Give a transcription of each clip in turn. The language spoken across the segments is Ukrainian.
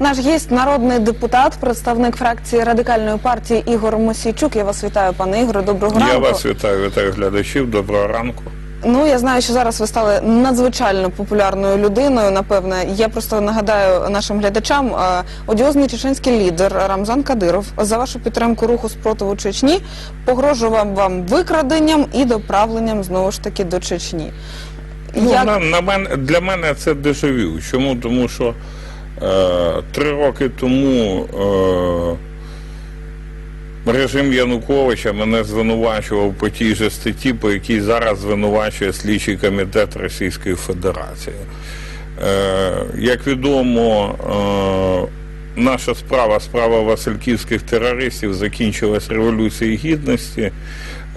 Наш гість народний депутат, представник фракції радикальної партії Ігор Мосійчук. Я вас вітаю, пане Ігоре. Доброго ранку. Я вас вітаю, вітаю глядачів. Доброго ранку. Ну я знаю, що зараз ви стали надзвичайно популярною людиною. Напевне, я просто нагадаю нашим глядачам. Одіозний чеченський лідер Рамзан Кадиров за вашу підтримку руху спротиву Чечні погрожував вам викраденням і доправленням знову ж таки до Чечні. Ну, Як- на, на мене, для мене це дежавю. Чому? Тому що три роки тому е, режим Януковича мене звинувачував по тій же статті, по якій зараз звинувачує слідчий комітет Російської Федерації. Е, як відомо, е, наша справа, справа Васильківських терористів, закінчилась Революцією Гідності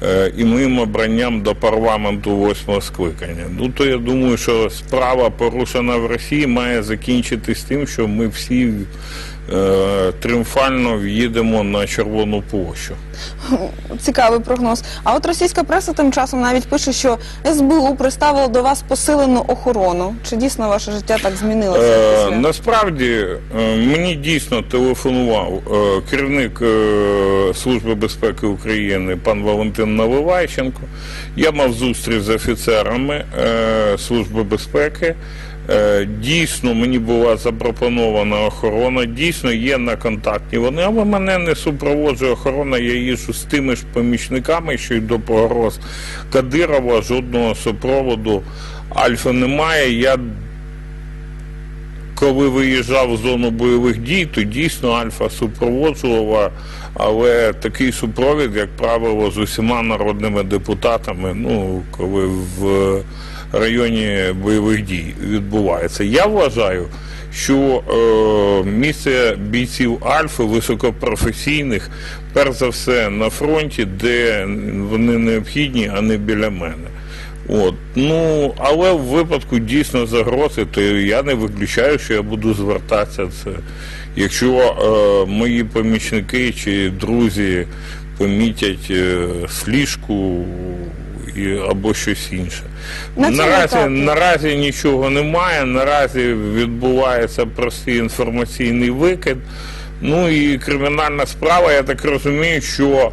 е, і моїм обранням до парламенту восьмого скликання. Ну то я думаю, що справа порушена в Росії має закінчитись тим, що ми всі е, тріумфально в'їдемо на Червону площу. Цікавий прогноз. А от російська преса тим часом навіть пише, що СБУ приставило до вас посилену охорону. Чи дійсно ваше життя так змінилося? Е, насправді е, мені дійсно телефонував е, керівник е, Служби безпеки України пан Валентин Наливайченко. Я мав зустріч з офіцерами е, Служби безпеки. Е, Дійсно, мені була запропонована охорона, дійсно є на контакті вони, але мене не супроводжує охорона. Я їжджу з тими ж помічниками, що й до погроз Кадирова, жодного супроводу Альфа немає. Я коли виїжджав в зону бойових дій, то дійсно Альфа супроводжувала, але такий супровід, як правило, з усіма народними депутатами, ну, коли в районі бойових дій відбувається. Я вважаю, що е, місце бійців Альфи високопрофесійних, перш за все, на фронті, де вони необхідні, а не біля мене. От. Ну, але в випадку дійсно загрози, то я не виключаю, що я буду звертатися це. Якщо е, мої помічники чи друзі помітять е, сліжку або щось інше. На наразі, етапі. наразі нічого немає, наразі відбувається простий інформаційний викид. Ну і кримінальна справа, я так розумію, що.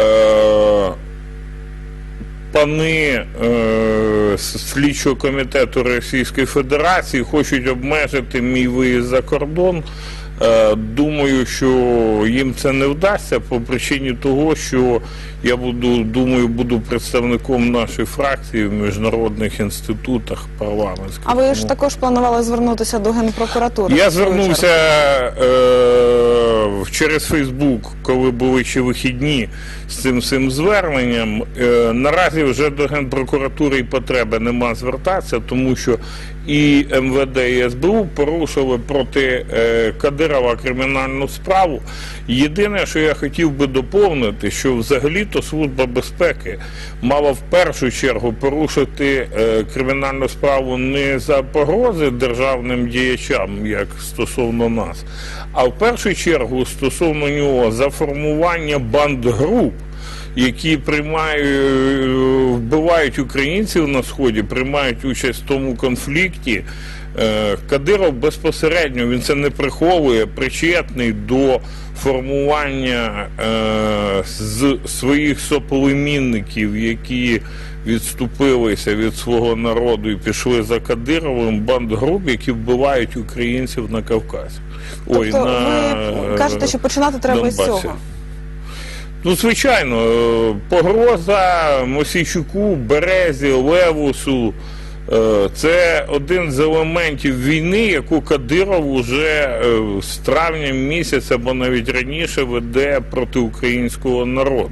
Е, пани е, слідчого комітету Російської Федерації хочуть обмежити мій виїзд за кордон. Е, думаю, що їм це не вдасться по причині того, що я буду, думаю, буду представником нашої фракції в міжнародних інститутах парламентських. А ви ж також планували звернутися до генпрокуратури? я звернувся е, через Фейсбук, коли були ще вихідні з цим цим зверненням. Е, наразі вже до Генпрокуратури і потреби нема звертатися, тому що і МВД, і СБУ порушили проти е, Кадирова кримінальну справу. Єдине, що я хотів би доповнити, що взагалі-то Служба безпеки мала в першу чергу порушити е, кримінальну справу не за погрози державним діячам, як стосовно нас, а в першу чергу стосовно нього за формування бандгруп. Які приймають, е, вбивають українців на сході, приймають участь в тому конфлікті. Е, Кадиров безпосередньо він це не приховує, причетний до формування е, з своїх соплемінників, які відступилися від свого народу і пішли за Кадировим бандгруп, які вбивають українців на Кавказі. Ой, Тобто на, ви кажете, що починати треба з цього. Ну, звичайно, е, погроза Мосійчуку, Березі, Левусу. е, Це один з елементів війни, яку Кадиров уже е, з травня місяця, або навіть раніше веде проти українського народу.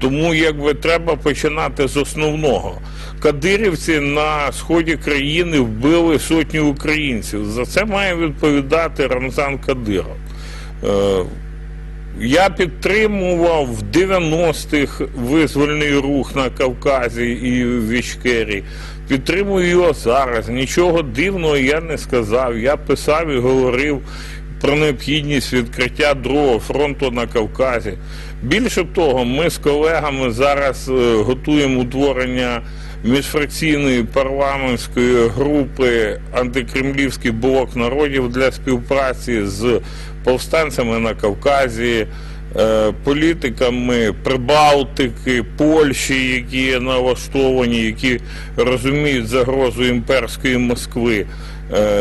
Тому якби треба починати з основного. Кадирівці на сході країни вбили сотні українців. За це має відповідати Рамзан Кадиров. Я підтримував в 90-х визвольний рух на Кавказі і в Ічкері. Підтримую його зараз. Нічого дивного я не сказав. Я писав і говорив про необхідність відкриття другого фронту на Кавказі. Більше того, ми з колегами зараз е, готуємо утворення міжфракційної парламентської групи антикремлівський блок народів для співпраці з повстанцями на Кавказі, е, політиками Прибалтики, Польщі, які налаштовані, які розуміють загрозу імперської Москви,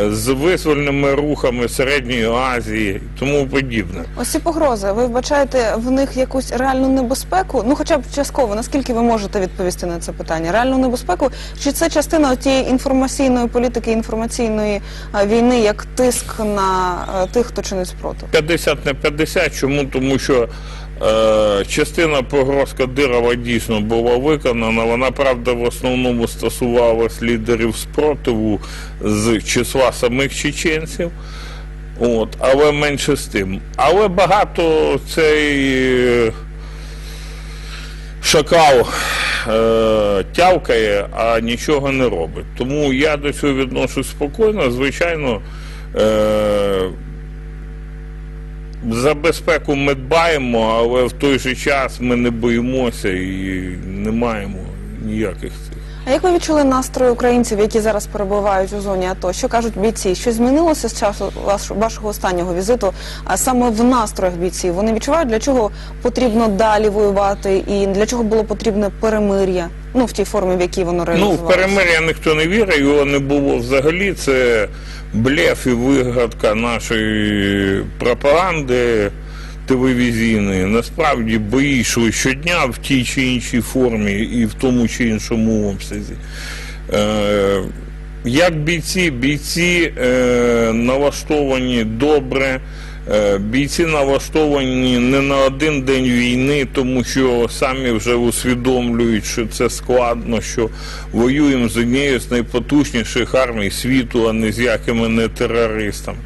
з визвольними рухами Середньої Азії і тому подібне. Ось ці погрози. Ви вбачаєте в них якусь реальну небезпеку? Ну, хоча б частково, наскільки ви можете відповісти на це питання? Реальну небезпеку? Чи це частина тієї інформаційної політики, інформаційної війни, як тиск на тих, хто чинить спротив? 50 на 50. Чому? Тому що е, частина погроз Кадирова дійсно була виконана. Вона, правда, в основному стосувалась лідерів спротиву з числа самих чеченців. От, але менше з тим. Але багато цей е, шакал е, тявкає, а нічого не робить. Тому я до цього відношусь спокійно. Звичайно, е, за безпеку ми дбаємо, але в той же час ми не боїмося і не маємо ніяких. А як ви відчули настрої українців, які зараз перебувають у зоні АТО? Що кажуть бійці? Що змінилося з часу ваш- вашого останнього візиту? А саме в настроях бійців? Вони відчувають, для чого потрібно далі воювати, і для чого було потрібне перемир'я? Ну в тій формі, в якій воно Ну, в перемир'я ніхто не вірить, його не було взагалі. Це блеф і вигадка нашої пропаганди телевізійної. Насправді бої йшли щодня в тій чи іншій формі і в тому чи іншому обсязі. Е, як бійці, бійці е, налаштовані добре. Е, Бійці налаштовані не на один день війни, тому що самі вже усвідомлюють, що це складно, що воюємо з однією з найпотужніших армій світу, а не з якими не терористами.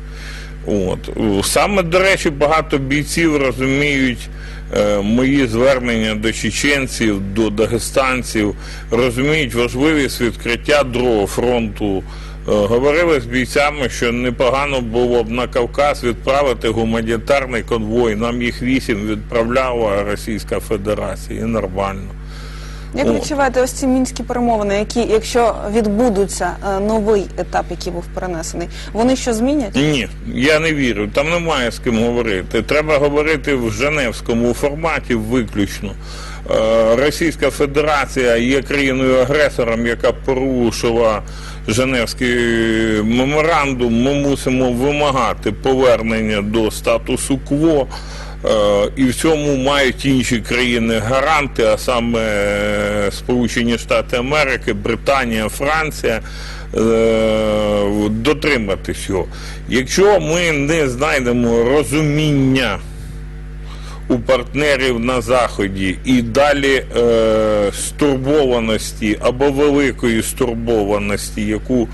От. Саме, до речі, багато бійців розуміють е, мої звернення до чеченців, до дагестанців, розуміють важливість відкриття другого фронту. Е, Говорили з бійцями, що непогано було б на Кавказ відправити гуманітарний конвой. Нам їх вісім відправляла Російська Федерація, і нормально. Як відчуваєте ось ці мінські перемовини, які, якщо відбудуться е, новий етап, який був перенесений, вони що змінять? Ні, я не вірю. Там немає з ким говорити. Треба говорити в Женевському форматі виключно. Е, Російська Федерація є країною-агресором, яка порушила Женевський меморандум. Ми мусимо вимагати повернення до статусу кво. Е, І в цьому мають інші країни гаранти, а саме е, Сполучені Штати Америки, Британія, Франція, е, дотриматись його. Якщо ми не знайдемо розуміння у партнерів на Заході і далі е, стурбованості або великої стурбованості, яку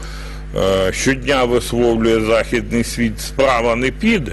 е, щодня висловлює Західний світ, справа не піде,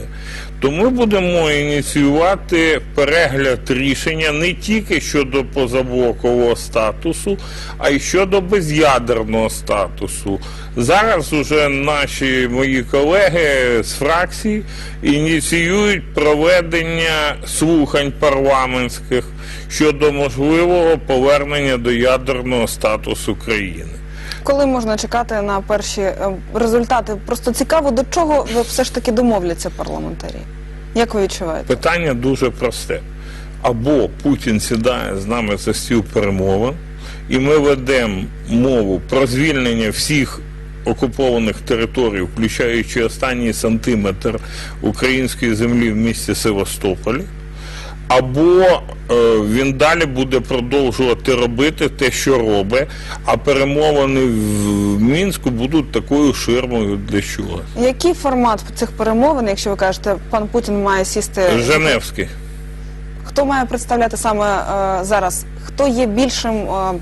то ми будемо ініціювати перегляд рішення не тільки щодо позаблокового статусу, а й щодо без'ядерного статусу. Зараз уже наші мої колеги з фракцій ініціюють проведення слухань парламентських щодо можливого повернення до ядерного статусу країни. Коли можна чекати на перші е, результати? Просто цікаво, до чого ви все ж таки домовляться парламентарі? Як ви відчуваєте? Питання дуже просте. Або Путін сідає з нами за стіл перемовин, і ми ведемо мову про звільнення всіх окупованих територій, включаючи останній сантиметр української землі в місті Севастополі. Або е, він далі буде продовжувати робити те, що робить, а перемовини в Мінську будуть такою ширмою для чого. Який формат цих перемовин, якщо ви кажете, пан Путін має сісти? Женевський. Хто має представляти саме е, зараз? Хто є більшим е,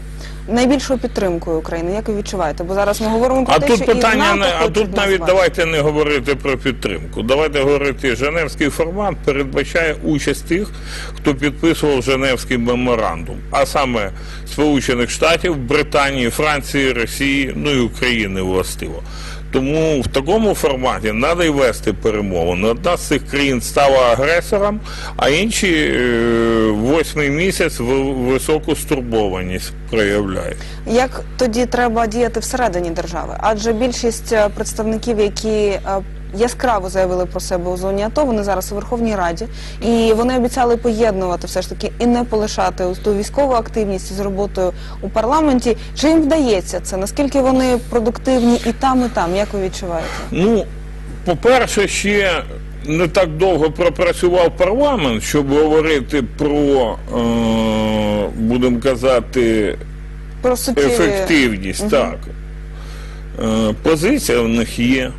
найбільшою підтримкою України? Як ви відчуваєте? Бо зараз ми говоримо про А те, тут що і питання не НАТО а тут навіть назвати. давайте не говорити про підтримку. Давайте говорити, Женевський формат передбачає участь тих, хто підписував Женевський меморандум, а саме Сполучених Штатів, Британії, Франції, Росії, ну і України властиво. Тому в такому форматі треба й вести перемовини. Одна з цих країн стала агресором, а інші е, восьмий місяць в високу стурбованість проявляють. Як тоді треба діяти всередині держави? Адже більшість е, представників, які е, яскраво заявили про себе у зоні АТО, вони зараз у Верховній Раді, і вони обіцяли поєднувати все ж таки і не полишати ту військову активність з роботою у парламенті. Чи їм вдається це? Наскільки вони продуктивні і там, і там? Як ви відчуваєте? Ну, по-перше, ще не так довго пропрацював парламент, щоб говорити про, е, будемо казати, Про ефективність. Так. Е, позиція в них є.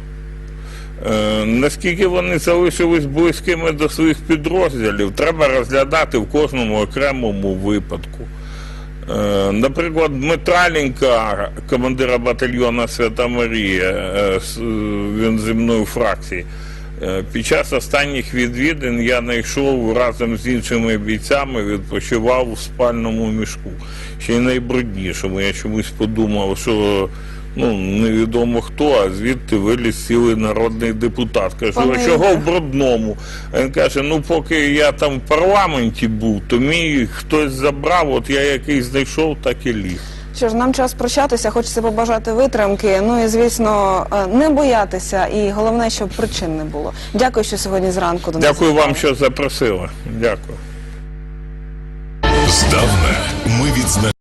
Е, наскільки вони залишились близькими до своїх підрозділів, треба розглядати в кожному окремому випадку. Е, Наприклад, Дмитраленка, командира батальйону Свята Марія, е, він зі мною фракції. Під час останніх відвідин я знайшов разом з іншими бійцями, відпочивав у спальному мішку. Ще й найбруднішому. Я чомусь подумав, що ну, невідомо хто, а звідти виліз цілий народний депутат. Кажу, Пане а чого в брудному? А він каже: ну поки я там в парламенті був, то мій хтось забрав, от я який знайшов, так і ліг. Що ж, нам час прощатися, хочеться побажати витримки. Ну і звісно, е, не боятися, і головне, щоб причин не було. Дякую, що сьогодні зранку до нас. Дякую вам, що запросили. Дякую. Здавна ми відзначаємо.